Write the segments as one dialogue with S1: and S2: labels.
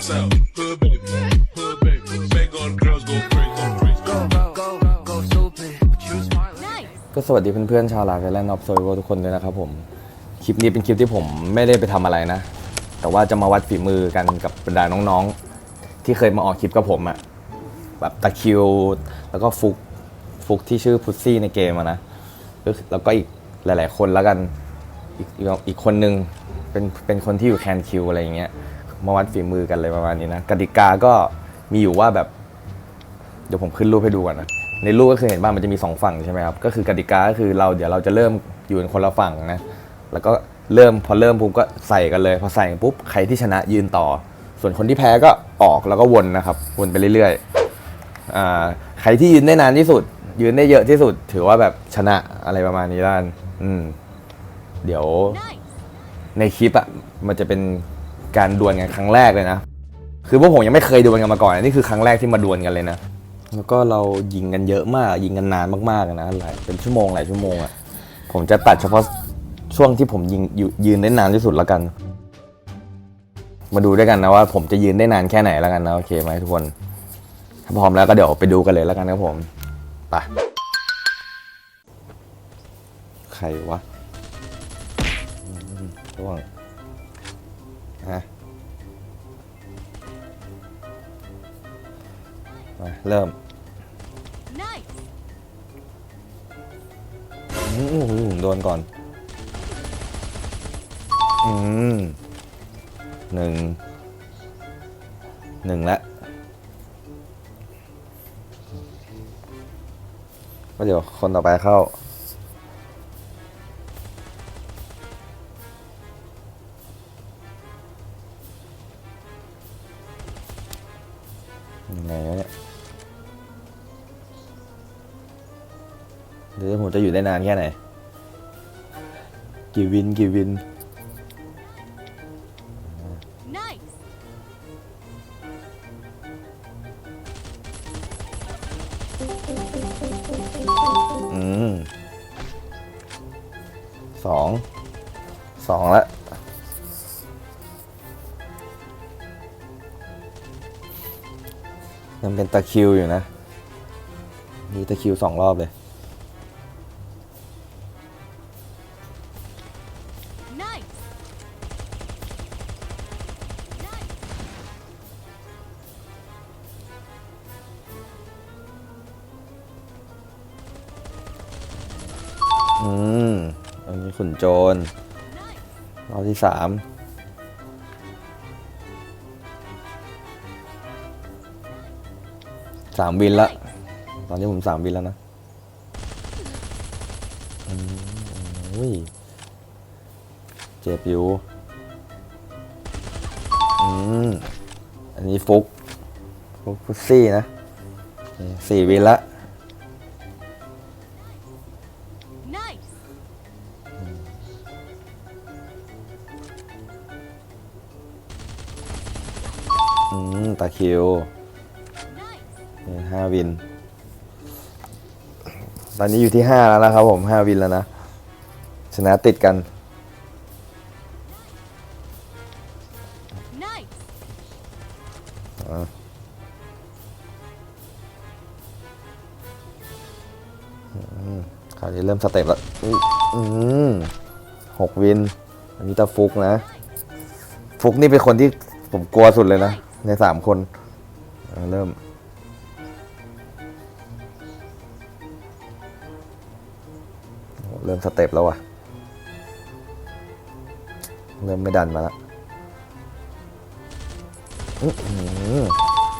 S1: bounce out. Hood baby, hood baby. Make all the girls go crazy, go crazy.
S2: Go, go, go stupid. But you smart.
S3: Nice.
S4: ก็สวัสดีเพื่อนๆชาวลาวและนอบโซยทุกคนด้วยนะครับผม คลิปนี้เป็นคลิปที่ผมไม่ได้ไปทำอะไรนะ แต่ว่าจะมาวัดฝีมือกันกับบรรดาน้องๆ ที่เคยมาออกคลิปกับผมอะแบบตะคริว แล้วก็ฟุกฟุกที่ชื่อพุซซี่ในเกมอะนะก็คือแล้วก็อีกหลาย ๆ คนแล้วกันอีกอีกอีกคนนึงเป็นเป็นคนที่อยู่แคนคิวอะไรอย่างเงี้ย มาวัดฝีมือกันเลยประมาณนี้นะกติกาก็มีอยู่ว่าแบบ เดี๋ยวผมขึ้นรูปให้ดูก่อนนะในรูปก็คือเห็นบ้ามันจะมีสองฝั่งใช่ไหมครับก็คือกติกาก็คือเราเดี๋ยวเราจะเริ่มอยู่กันคนละฝั่งนะแล้วก็เริ่มพอเริ่มปุ๊บก็ใส่กันเลย พอใส่ปุ๊บใครที่ชนะยืนต่อ ส่วนคนที่แพ้ก็ออกแล้วก็วนนะครับ วนไปเรื่อยๆใครที่ยืนได้นานที่สุด ยืนได้เยอะที่สุด ถือว่าแบบชนะอะไรประมาณนี้ด้านอืมเดี๋ยวในคลิปอะมันจะเป็น การดวลกันครั้งแรกเลยนะ คือพวกผมยังไม่เคยดวลกันมาก่อนนี่คือครั้งแรกที่มาดวลกันเลยนะ แล้วก็เรายิงกันเยอะมาก ยิงกันนานมากๆนะหลายเป็นชั่วโมงหลายชั่วโมงอะผมจะตัดเฉพาะช่วงที่ผมยิงยยืนได้นานที่สุดแล้วกัน มาดูด้วยกันนะว่า ผมจะยืนได้นานแค่ไหนแล้วกันนะโอเคไหมทุกคนถ้าพร้อมแล้วก็เดี๋ยวไปดูกันเลยแล้วกันครับผมไปใครวะร่วง ฮะมาเริ่ม
S3: Nice.
S4: อื้อหือโดนก่อน อืมหนึ่ง หนึ่งละก็เดี๋ยวคนต่อไปเข้า ได้นานแค่ไหน กี่วินกี่วิน
S3: Nice.
S4: อืมสอง สองละยังเป็นตะคริวอยู่นะ มีตะคริวสองรอบเลย มอันนี้ขุนโจรรอบที่สามสามวินละ ตอนนี้ผมสามวินแล้วนะอืมโอ้ยเจ็บอยู่ อืม อันนี้ฟุกฟุกฟุซี่นะสี่วินละ ตาคิว
S3: Nice.
S4: เนี่ยห้าวิน ตอนนี้อยู่ที่ห้าแล้วนะครับผมห้าวินแล้วนะ ชนะติดกัน
S3: Nice.
S4: คราวนี้เริ่มสเต็ปแล้วอุ๊ยอืมหกวิน อันนี้ตาฟุกนะ ฟุกนี่เป็นคนที่ผมกลัวสุดเลยนะ ในสามคนเริ่ม เริ่มสเต็ปแล้ววะเริ่มไม่ดันมาแล้ว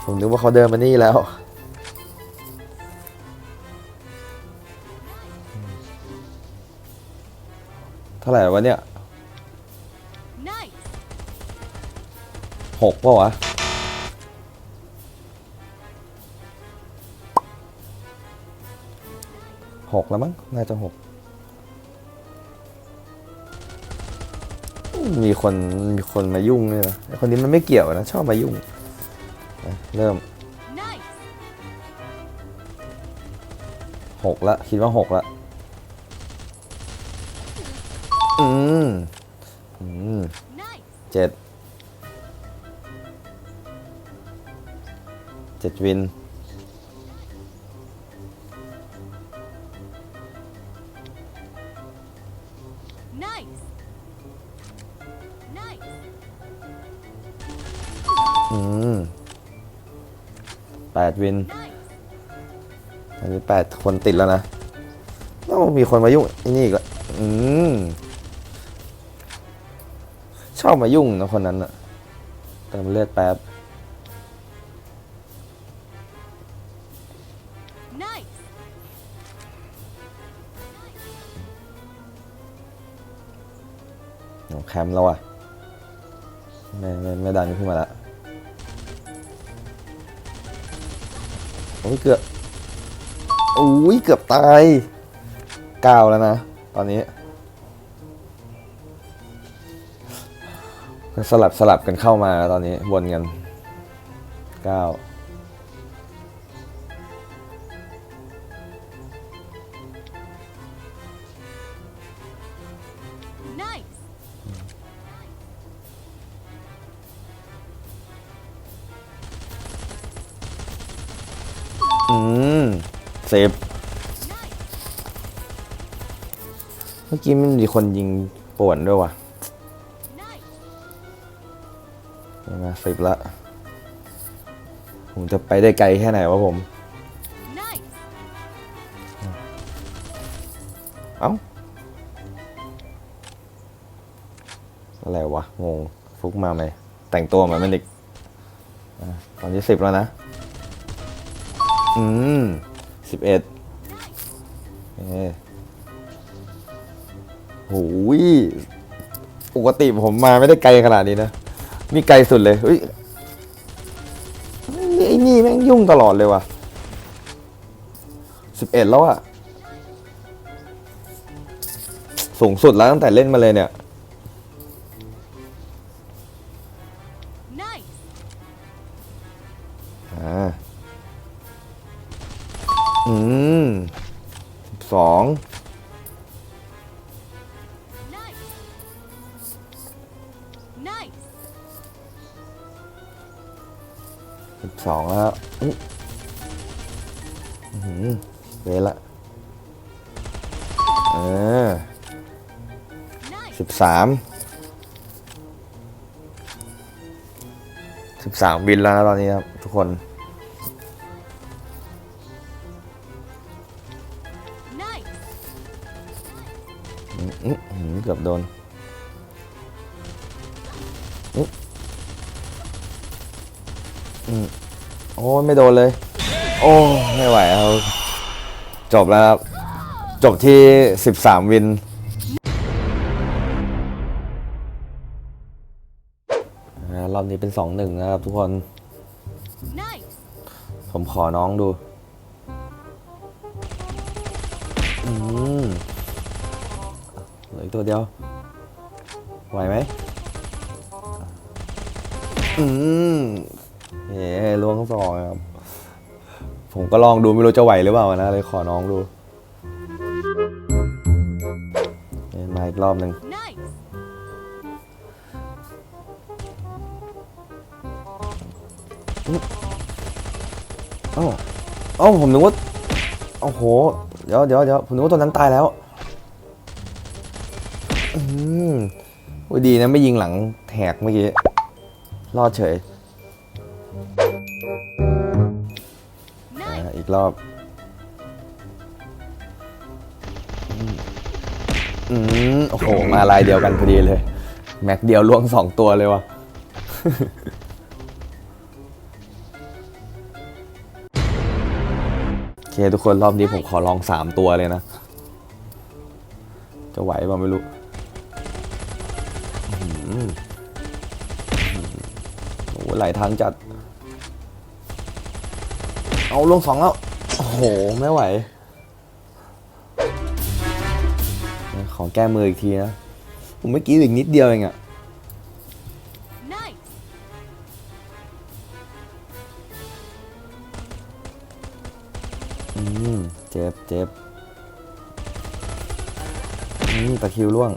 S4: ผมนึกว่าเขาเดินมานี่แล้วเท่าไหร่วะเนี่ยหกป่าวะ หกแล้วมั้ง น่าจะหกมีคนมีคนมายุ่งเลยนะคนนี้มันไม่เกี่ยวนะ ชอบมายุ่ง เริ่มหกละ คิดว่าหกละอืมอืมเจ็ดเจ็ดวิน 8 วินแปดคนติดแล้วนะต้องมีคนมายุ่งนี่อีกละอืมชอบมายุ่งนะคนนั้นอะเติมเลือดแป๊บแคมป์แล้วอะไม่ไม่ไม่ดันขึ้นมาละ โอ้ยเกือบโอ้ยเกือบตายเก้าแล้วนะ ตอนนี้สลับสลับกันเข้ามาตอนนี้วนกันเก้า อืมเซฟเมื่อกี้มันมีคนยิงป่วนด้วยว่ะ
S3: Nice.
S4: มาสิบละ ผมจะไปได้ไกลแค่ไหนวะผม เอ้า อะไรวะ งง ฟุกมาไหม แต่งตัวเหมือนมันอีกตอนนี้สิบแล้วนะ อืมสิบเอ็ดเอ้โหยปกติผมมาไม่ได้ไกลขนาดนี้นะ นี่ไกลสุดเลยเฮ้ยไอ้นี่แม่งยุ่งตลอดเลยว่ะสิบเอ็ดแล้วอะสูงสุดแล้วตั้งแต่เล่นมาเลยเนี่ย
S3: Nice.
S4: อ่า อืมสองสิบสองแล้วอุ๊ยอื้อหือเวละเออสิบสามสิบสามวินแล้วนะตอนนี้ครับ ทุกคน เกือบโดนอืมโอ้ยไม่โดนเลย โอ้ไม่ไหวครับจบแล้วครับ จบที่ 13 วิน รอบนี้เป็น 2-1 นะครับทุกคน
S3: Nice.
S4: ผมขอน้องดู อืม เหลืออีกตัวเดียว ไหวไหมอืมเฮ้ล้วงสองครับ ผมก็ลองดูไม่รู้จะไหวหรือเปล่านะเลยขอน้องดูมาอีกรอบหนึ่ง
S3: Nice.
S4: เอ้าเอ้ผมนึกว่า โอ้โห เดี๋ยวเดี๋ยวเดี๋ยวผมนึกว่าตัวนั้นตายแล้ว อืมโอ้ยดีนะไม่ยิงหลังแหกเมื่อกี้ รอดเฉย
S3: Nice.
S4: อะอีกรอบอืมอืมโอ้โห มาลายเดียวกันพอดีเลย แม็กเดียวล่วงสองตัวเลยวะโอเคทุกคนรอบนี้ผมขอลองสามตัวเลยนะ จะไหวเปล่าไม่รู้อื้อหือ โอ้โหไหลทางจัด เอาลงสองแล้ว โอ้โห ไม่ไหว ขอแก้มืออีกทีนะ ผมเมื่อกี้อีกนิดเดียวเองอะ
S3: Nice.
S4: อืมเจ็บเจ็บอืมตะคิวล่วง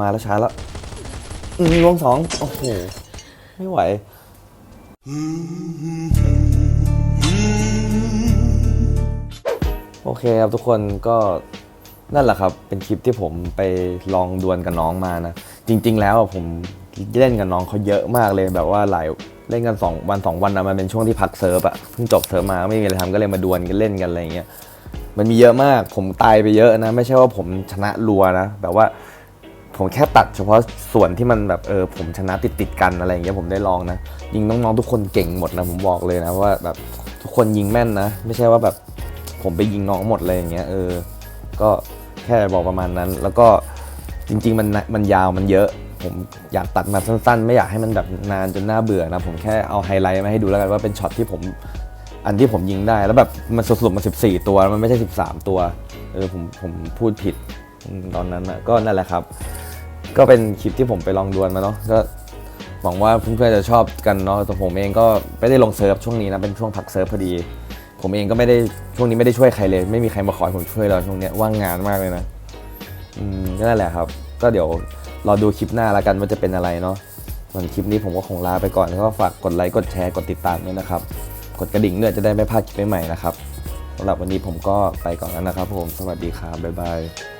S4: มาแล้วช้าแล้วอืมลวงสองโอ้โหไม่ไหวโอเคครับทุกคนก็นั่นแหละครับ เป็นคลิปที่ผมไปลองดวลกับน้องมานะ จริง ๆ แล้วผมเล่นกับน้องเขาเยอะมากเลยแบบว่าหลายเล่นกันสองวันสองวันนะมันเป็นช่วงที่พักเซิร์ฟอะเพิ่งจบเซิร์ฟมาไม่มีอะไรทำก็เลยมาดวลกันเล่นกันอะไรอย่างเงี้ยมันมีเยอะมากผมตายไปเยอะนะ ไม่ใช่ว่าผมชนะรัวนะแบบว่า ผมแค่ตัดเฉพาะส่วนที่มันแบบเออผมชนะติดติดกันอะไรอย่างเงี้ยผมได้ลองนะ ยิงน้องๆทุกคนเก่งหมดนะผมบอกเลยนะว่าแบบทุกคนยิงแม่นนะ ไม่ใช่ว่าแบบผมไปยิงน้องหมดเลยอย่างเงี้ยเออ ก็แค่บอกประมาณนั้น แล้วก็จริง ๆ มันมันยาวมันเยอะ ผมอยากตัดมาสั้น ๆ ไม่อยากให้มันแบบนานจนน่าเบื่อนะ ผมแค่เอาไฮไลท์มาให้ดูแล้วกันว่าเป็นช็อตที่ผมอันที่ผมยิงได้ แล้วแบบมันสรุปมา14 ตัวมันไม่ใช่ 13 ตัวเออผมผมพูดผิด ตอนนั้นนะก็นั่นแหละครับ ก็เป็นคลิปที่ผมไปลองดวลมาเนาะก็หวังว่าเพื่อนๆจะชอบกันเนาะแต่ผมเองก็ไม่ได้ลงเซิร์ฟช่วงนี้นะเป็นช่วงพักเซิร์ฟพอดี ผมเองก็ไม่ได้ช่วงนี้ไม่ได้ช่วยใครเลย ไม่มีใครมาขอให้ผมช่วยเราช่วงเนี้ยว่างงานมากเลยนะอืมก็นั่นแหละครับ ก็เดี๋ยวรอดูคลิปหน้าล้วกันว่าจะเป็นอะไรเนาะส่วนคลิปนี้ผมก็คงลาไปก่อนก็ฝากกดไลค์กดแชร์กดติดตามด้วยนะครับกดกระดิ่งด้วยจะได้ไม่พลาดคลิปใหม่ๆนะครับสำหรับวันนี้ผมก็ไปก่อนแล้วนะครับผม สวัสดีครับ บ๊ายบาย